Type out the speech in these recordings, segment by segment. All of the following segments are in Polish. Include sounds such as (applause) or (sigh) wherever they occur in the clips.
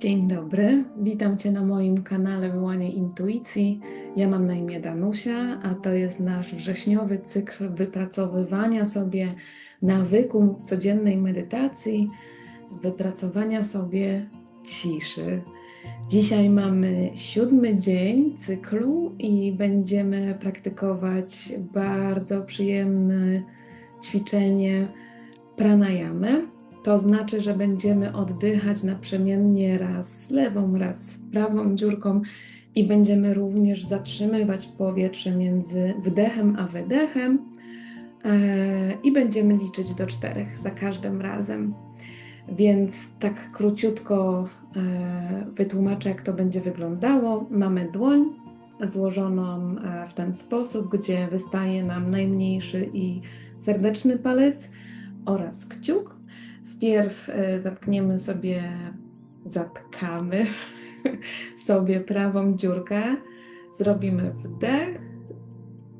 Dzień dobry, witam Cię na moim kanale Wyłanie Intuicji. Ja mam na imię Danusia, a to jest nasz wrześniowy cykl wypracowywania sobie nawyku codziennej medytacji, wypracowania sobie ciszy. Dzisiaj mamy siódmy dzień cyklu i będziemy praktykować bardzo przyjemne ćwiczenie pranayamy. To znaczy, że będziemy oddychać naprzemiennie raz lewą, raz prawą dziurką i będziemy również zatrzymywać powietrze między wdechem a wydechem e, i będziemy liczyć do czterech za każdym razem. Więc tak króciutko e, wytłumaczę, jak to będzie wyglądało. Mamy dłoń złożoną e, w ten sposób, gdzie wystaje nam najmniejszy i serdeczny palec oraz kciuk Wpierw e, zatkniemy sobie, zatkamy (laughs) sobie prawą dziurkę. Zrobimy wdech,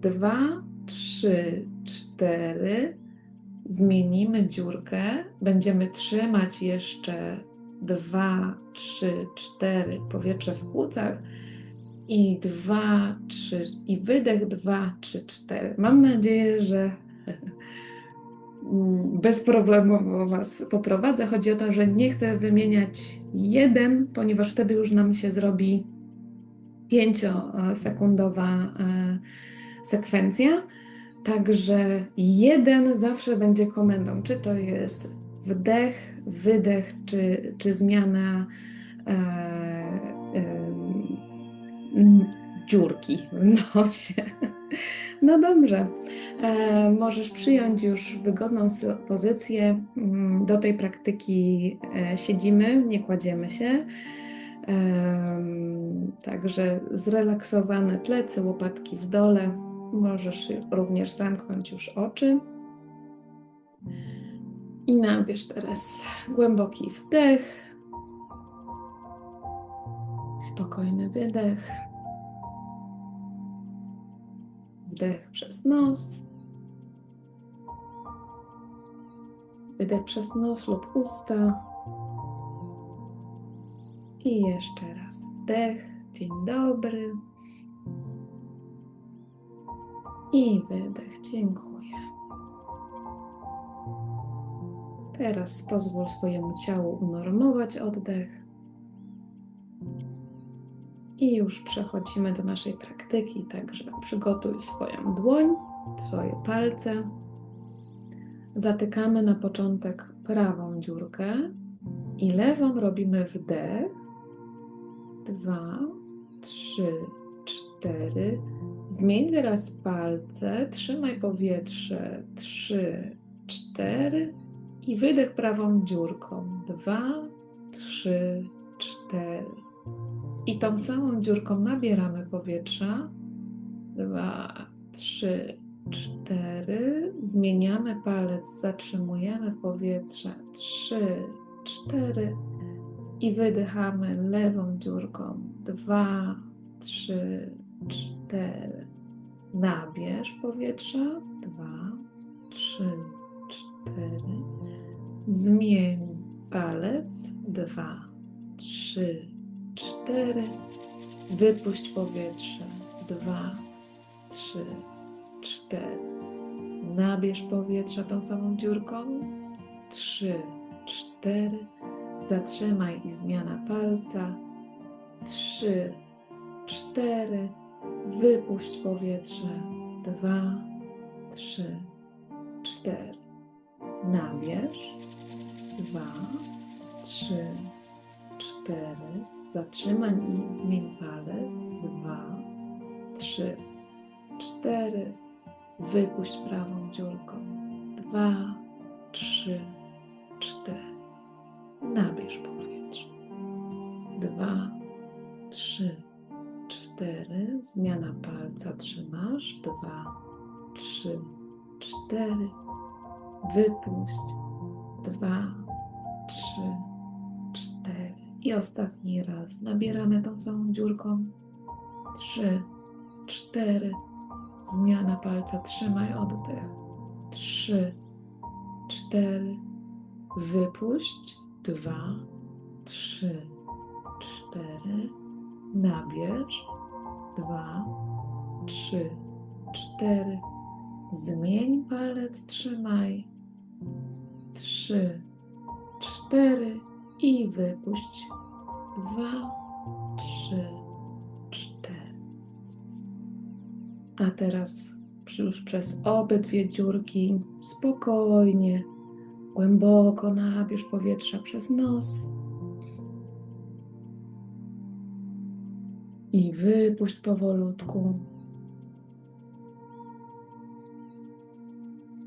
dwa, trzy, cztery. Zmienimy dziurkę. Będziemy trzymać jeszcze dwa, trzy, cztery powietrze w płucach i dwa, trzy, i wydech dwa, trzy, cztery. Mam nadzieję, że (laughs) bezproblemowo Was poprowadzę. Chodzi o to, że nie chcę wymieniać jeden, ponieważ wtedy już nam się zrobi pięciosekundowa e, sekwencja. Także jeden zawsze będzie komendą, czy to jest wdech, wydech, czy, czy zmiana e, e, dziurki w nosie. No dobrze, e, możesz przyjąć już wygodną pozycję. Mm, do tej praktyki e, siedzimy, nie kładziemy się. Także zrelaksowane plecy, łopatki w dole. Możesz również zamknąć już oczy. I nabierz teraz głęboki wdech, spokojny wydech. Wdech przez nos. Wydech przez nos lub usta. I jeszcze raz wdech. Dzień dobry. I wydech. Dziękuję. Teraz pozwól swojemu ciału unormować oddech. I już przechodzimy do naszej praktyki, także przygotuj swoją dłoń, swoje palce. Zatykamy na początek prawą dziurkę i lewą robimy wdech. Dwa, trzy, cztery. Zmień teraz palce, trzymaj powietrze. Trzy, cztery i wydech prawą dziurką. Dwa, trzy, cztery. I tą samą dziurką nabieramy powietrza. Dwa, trzy, cztery. Zmieniamy palec, zatrzymujemy powietrze. Trzy, cztery. I wydychamy lewą dziurką. Dwa, trzy, cztery. Nabierz powietrza. Dwa, trzy, cztery. Zmień palec. Dwa, trzy, cztery. Wypuść powietrze. Dwa, trzy, cztery. Nabierz powietrza tą samą dziurką. Trzy, cztery. Zatrzymaj i zmiana palca. Trzy, cztery. Wypuść powietrze. Dwa, trzy, cztery. Nabierz. Dwa, trzy, cztery Zatrzymaj i zmień palec. Dwa, trzy, cztery. Wypuść prawą dziurką. Dwa, trzy, cztery. Nabierz powietrze. Dwa, trzy, cztery. Zmiana palca trzymasz. Dwa, trzy, cztery. Wypuść. Dwa, trzy, i ostatni raz nabieramy tą samą dziurką. Trzy, cztery. Zmiana palca, trzymaj oddech. Trzy, cztery. Wypuść. Dwa, trzy, cztery. Nabierz. Dwa, trzy, cztery. Zmień palec, trzymaj. Trzy, cztery i wypuść. Dwa, trzy, cztery. A teraz już przez obydwie dziurki spokojnie, głęboko nabierz powietrza przez nos. I wypuść powolutku.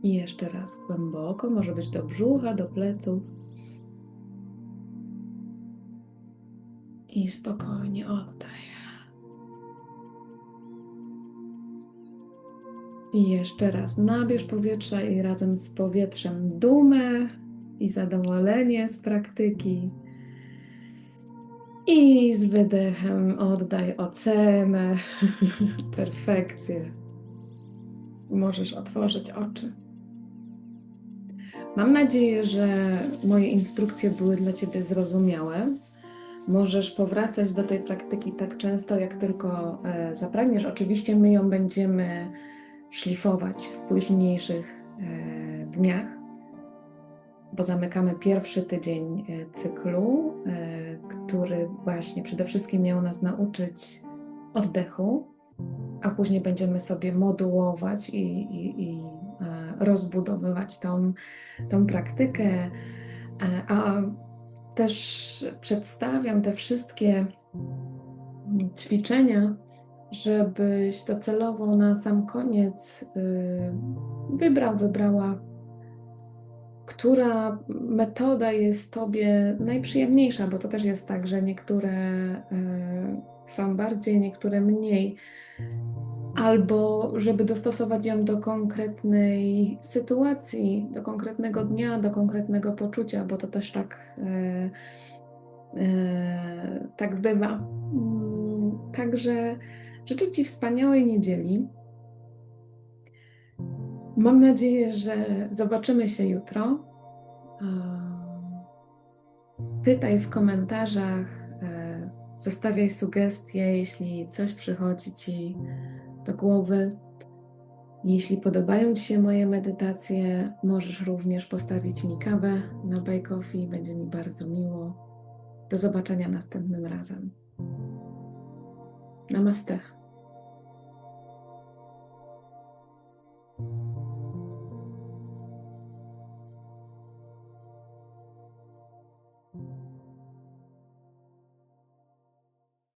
I jeszcze raz głęboko, może być do brzucha, do pleców. I spokojnie oddaj. I jeszcze raz nabierz powietrza i razem z powietrzem dumę i zadowolenie z praktyki. I z wydechem oddaj ocenę, (laughs) perfekcję. Możesz otworzyć oczy. Mam nadzieję, że moje instrukcje były dla Ciebie zrozumiałe. Możesz powracać do tej praktyki tak często, jak tylko e, zapragniesz. Oczywiście my ją będziemy szlifować w późniejszych e, dniach, bo zamykamy pierwszy tydzień e, cyklu, który właśnie przede wszystkim miał nas nauczyć oddechu, a później będziemy sobie modułować i, i, i rozbudowywać tą, tą praktykę. A też przedstawiam te wszystkie ćwiczenia, żebyś docelowo na sam koniec y, wybrał, wybrała, która metoda jest Tobie najprzyjemniejsza, bo to też jest tak, że niektóre y, są bardziej, niektóre mniej. Albo żeby dostosować ją do konkretnej sytuacji, do konkretnego dnia, do konkretnego poczucia, bo to też tak, y, y, tak bywa. Mm, Także życzę Ci wspaniałej niedzieli. Mam nadzieję, że zobaczymy się jutro. Pytaj w komentarzach, e, zostawiaj sugestie, jeśli coś przychodzi Ci do głowy. Jeśli podobają Ci się moje medytacje, możesz również postawić mi kawę na Buy Coffee. Będzie mi bardzo miło. Do zobaczenia następnym razem. Namaste.